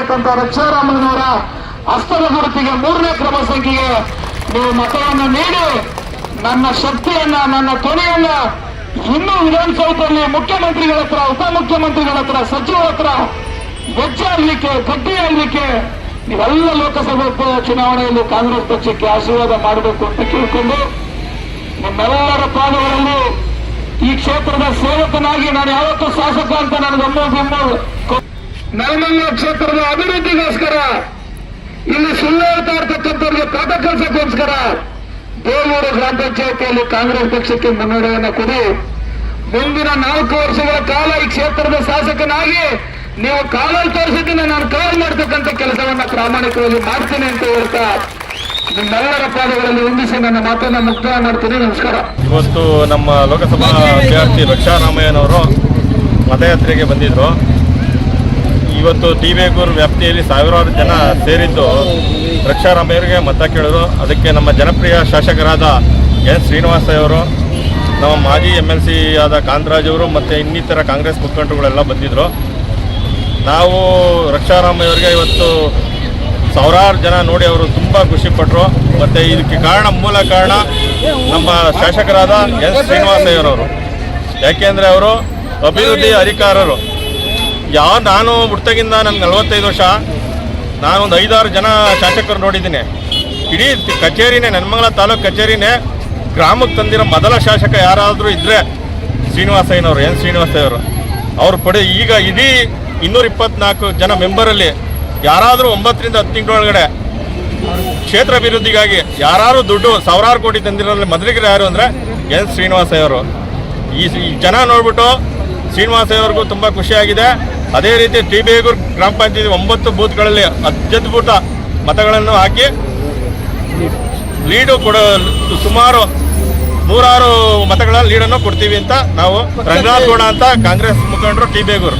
ಆಗಿರ್ತಕ್ಕಂಥ ರಕ್ಷಾರಾಮನವರ ಹಸ್ತದ ಗುರುತಿಗೆ ಮೂರನೇ ಕ್ರಮ ಸಂಖ್ಯೆಗೆ ನೀವು ಮತವನ್ನು ನೀಡಿ, ನನ್ನ ಶಕ್ತಿಯನ್ನ, ನನ್ನ ಧ್ವನಿಯನ್ನ ಇನ್ನೂ ವಿಧಾನಸೌಧದಲ್ಲಿ ಮುಖ್ಯಮಂತ್ರಿಗಳ ಹತ್ರ, ಉಪಮುಖ್ಯಮಂತ್ರಿಗಳ ಹತ್ರ, ಸಚಿವರ ಹತ್ರ ವೆಚ್ಚ ಆಗ್ಲಿಕ್ಕೆ ನೀವೆಲ್ಲ ಲೋಕಸಭೆ ಚುನಾವಣೆಯಲ್ಲಿ ಕಾಂಗ್ರೆಸ್ ಪಕ್ಷಕ್ಕೆ ಆಶೀರ್ವಾದ ಮಾಡಬೇಕು ಅಂತ ಕೇಳಿಕೊಂಡು ನಿಮ್ಮೆಲ್ಲರ ಪಾದಗಳಲ್ಲಿ ಈ ಕ್ಷೇತ್ರದ ಸೇವಕನಾಗಿ ನಾನು ಯಾವತ್ತೂ ಶಾಸಕ ಅಂತ ನನಗೆ ಒಮ್ಮೆ ಕೊ- ನಲ್ಮಂಗಲ ಕ್ಷೇತ್ರದ ಅಭಿವೃದ್ಧಿಗೋಸ್ಕರ ಇಲ್ಲಿ ಸುಳ್ಳು ಇರ್ತಕ್ಕಂಥವ್ರಿಗೆ ಕಟ ಕೆಲಸಕ್ಕೋಸ್ಕರ ಬೇಲೂರು ಗ್ರಾಮ ಪಂಚಾಯತಿಯಲ್ಲಿ ಕಾಂಗ್ರೆಸ್ ಪಕ್ಷಕ್ಕೆ ಮುನ್ನಡೆಯನ್ನು ಕೊಡಿ. ಮುಂದಿನ ನಾಲ್ಕು ವರ್ಷಗಳ ಕಾಲ ಈ ಕ್ಷೇತ್ರದ ಶಾಸಕನಾಗಿ ನೀವು ಕಾಲಲ್ಲಿ ತೋರಿಸಿದ್ದೀನಿ ನಾನು ಕಾಲ್ ಮಾಡ್ತಕ್ಕಂಥ ಕೆಲಸವನ್ನ ಪ್ರಾಮಾಣಿಕವಾಗಿ ಮಾಡ್ತೀನಿ ಅಂತ ಹೇಳ್ತಾ ನಿಮ್ಮೆಲ್ಲರ ಪಾದಗಳಲ್ಲಿ ವಂದಿಸಿ ನನ್ನ ಮಾತನ್ನ ಮುಕ್ತಾಯ ಮಾಡ್ತೀನಿ. ನಮಸ್ಕಾರ. ಇವತ್ತು ನಮ್ಮ ಲೋಕಸಭಾ ಅಭ್ಯರ್ಥಿ ಲಕ್ಷಾರಾಮಯ್ಯನವರು ಮತಯಾತ್ರೆಗೆ ಬಂದಿದ್ದರು ಇವತ್ತು ಟಿ ಬೇಗೂರು ವ್ಯಾಪ್ತಿಯಲ್ಲಿ ಸಾವಿರಾರು ಜನ ಸೇರಿದ್ದು ರಕ್ಷಾರಾಮಯ್ಯರಿಗೆ ಮತ ಕೇಳಿದ್ರು ಅದಕ್ಕೆ ನಮ್ಮ ಜನಪ್ರಿಯ ಶಾಸಕರಾದ ಎನ್. ಶ್ರೀನಿವಾಸಯ್ಯವರು ನಮ್ಮ ಮಾಜಿ ಎಂ ಎಲ್ ಸಿ ಆದ ಕಾಂತರಾಜ್ ಅವರು ಮತ್ತು ಇನ್ನಿತರ ಕಾಂಗ್ರೆಸ್ ಮುಖಂಡರುಗಳೆಲ್ಲ ಬಂದಿದ್ದರು ನಾವು ರಕ್ಷಾರಾಮಯ್ಯವರಿಗೆ ಇವತ್ತು ಸಾವಿರಾರು ಜನ ನೋಡಿ ಅವರು ತುಂಬ ಖುಷಿಪಟ್ಟರು ಮತ್ತು ಇದಕ್ಕೆ ಕಾರಣ ಮೂಲ ಕಾರಣ ನಮ್ಮ ಶಾಸಕರಾದ ಎಸ್ ಶ್ರೀನಿವಾಸಯ್ಯರವರು ಯಾಕೆಂದರೆ ಅವರು ಅಭಿವೃದ್ಧಿ ಅಧಿಕಾರರು. ಯಾವ ನಾನು ಹುಡ್ತಾಗಿಂದ ನನಗೆ ನಲವತ್ತೈದು ವರ್ಷ. ನಾನೊಂದು ಐದಾರು ಜನ ಶಾಸಕರು ನೋಡಿದ್ದೀನಿ. ಇಡೀ ಕಚೇರಿನೇ ನೆನ್ಮಂಗಲ ತಾಲೂಕು ಕಚೇರಿನೇ ಗ್ರಾಮಕ್ಕೆ ತಂದಿರೋ ಮೊದಲ ಶಾಸಕ ಯಾರಾದರೂ ಇದ್ದರೆ ಶ್ರೀನಿವಾಸಯ್ಯನವರು, ಎನ್ ಶ್ರೀನಿವಾಸಯ್ಯವರು. ಅವ್ರು ಪಡೆ ಈಗ ಇಡೀ ಇನ್ನೂರ ಇಪ್ಪತ್ನಾಲ್ಕು ಜನ ಮೆಂಬರಲ್ಲಿ ಯಾರಾದರೂ ಒಂಬತ್ತರಿಂದ ಹತ್ತು ತಿಂಗಳೊಳಗಡೆ ಕ್ಷೇತ್ರ ಅಭಿವೃದ್ಧಿಗಾಗಿ ಯಾರು ದುಡ್ಡು ಸಾವಿರಾರು ಕೋಟಿ ತಂದಿರೋದ್ರಲ್ಲಿ ಮೊದಲಿಗರು ಯಾರು ಅಂದರೆ ಎನ್ ಶ್ರೀನಿವಾಸಯ್ಯವರು. ಈ ಈ ಜನ ನೋಡ್ಬಿಟ್ಟು ಶ್ರೀನಿವಾಸಯ್ಯವ್ರಿಗೂ ತುಂಬ ಖುಷಿಯಾಗಿದೆ. ಅದೇ ರೀತಿ ಟಿ ಬೇಗೂರು ಗ್ರಾಮ ಪಂಚಾಯತಿ ಒಂಬತ್ತು ಬೂತ್ಗಳಲ್ಲಿ ಅತ್ಯದ್ಭುತ ಮತಗಳನ್ನು ಹಾಕಿ ಲೀಡು ಕೊಡ ಸುಮಾರು ನೂರಾರು ಮತಗಳ ಲೀಡನ್ನು ಕೊಡ್ತೀವಿ ಅಂತ ನಾವು ರಂಗನಾಥ್ ಗೌಡ ಅಂತ ಕಾಂಗ್ರೆಸ್ ಮುಖಂಡರು ಟಿ ಬೇಗೂರು